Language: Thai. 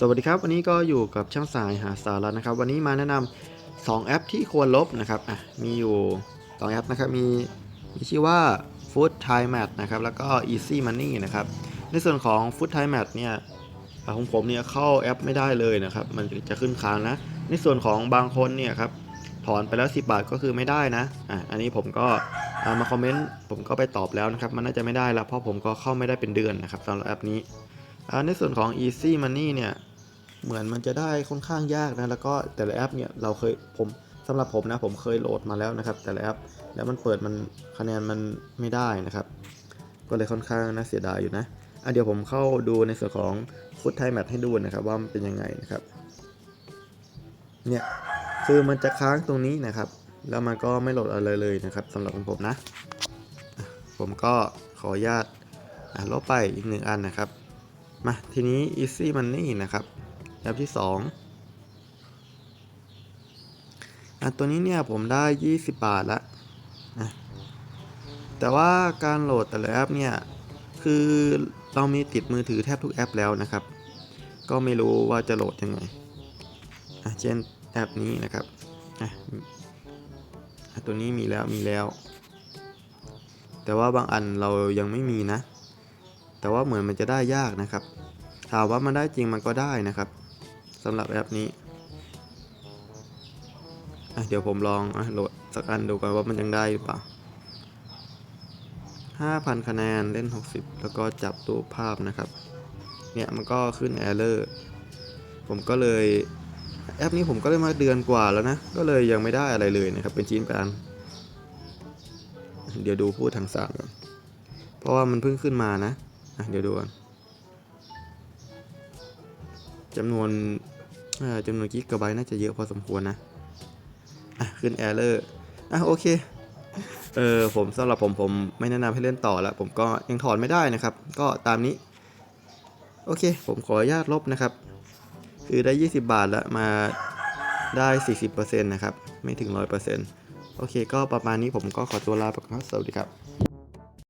สวัสดีครับ วันนี้ก็อยู่กับช่างสายหาสาระนะครับ วันนี้มาแนะนำ2แอปที่ควรลบนะครับอะมีอยู่ 2 แอปนะครับมีมีชื่อว่า Food Time Mat นะครับแล้วก็ Easy Money นะครับในส่วนของ Food Time Mat เนี่ยของผมเนี่ยเข้าแอปไม่ได้เลยนะครับมันจะขึ้นค้างนะ ในส่วนของบางคนเนี่ยครับถอนไปแล้ว 10 บาทก็คือไม่ได้นะอะอันนี้ผมก็มาคอมเมนต์ผมก็ไปตอบแล้วนะครับมันน่าจะไม่ได้ละเพราะผมก็เข้าไม่ได้เป็นเดือนนะครับสำหรับแอปนี้ ในส่วนของ Easy Money เนี่ยเหมือนมันจะได้ค่อนข้างยากนะแล้วก็แต่ละแอปเนี่ยเราเคยผมสำหรับผมนะผมเคยโหลดมาแล้วนะครับ แต่ละแอปแล้วมันเปิดมันคะแนนมันไม่ได้นะครับ ก็เลยค่อนข้างน่าเสียดายอยู่นะอะเดี๋ยวผมเข้าดูในส่วนของ Food Time Mat ให้ดูนะครับ ว่ามันเป็นยังไงนะครับเนี่ยคือมันจะค้างตรงนี้นะครับ แล้วมันก็ไม่โหลดอะไรเลยนะครับสำหรับของผมนะ ผมก็ขออนุญาตอะลบไปอีกหนึ่งอันนะครับ มาทีนี้ Easy Money นะครับแอปที่ 2อะตัวนี้เนี่ยผมได้ 20 บาทละนะแต่ว่าการโหลดแต่ละแอปเนี่ย คือเรามีติดมือถือแทบทุกแอปแล้วนะครับ ก็ไม่รู้ว่าจะโหลดยังไงอะเช่นแอปนี้นะครับอะอะตัวนี้มีแล้วมีแล้ว แต่ว่าบางอันเรายังไม่มีนะ แต่ว่าเหมือนมันจะได้ยากนะครับ ถามว่ามันได้จริงมันก็ได้นะครับสำหรับแอปนี้เดี๋ยวผมลองอโหลดสักอันดูก่อนว่ามันยังได้หรือเปล่า5,000 คะแนนเล่น 60 แล้วก็จับรูปภาพนะครับ เนี่ยมันก็ขึ้น error ผมก็เลยแอปนี้ผมก็เลยมาเดือนกว่าแล้วนะ ก็เลยยังไม่ได้อะไรเลยนะครับ เป็นชิ้นเป็นอัน เดี๋ยวดูพูดทางสามก่อนเพราะว่ามันเพิ่งขึ้นมานะ เดี๋ยวดูกันจำนวนจำนวนกิกะไบต์น่าจะเยอะพอสมควรนะอะขึ้น error อะโอเคเออผมสำหรับผมผมไม่แนะนำให้เล่นต่อแล้วผมก็ยังถอนไม่ได้นะครับ ก็ตามนี้ โอเค ผมขออนุญาตลบนะครับ คือได้ 20 บาทแล้วมาได้ 40%นะครับ ไม่ถึง 100%โอเค ก็ประมาณนี้ผมก็ขอตัวลาไปก่อนครับสวัสดีครับ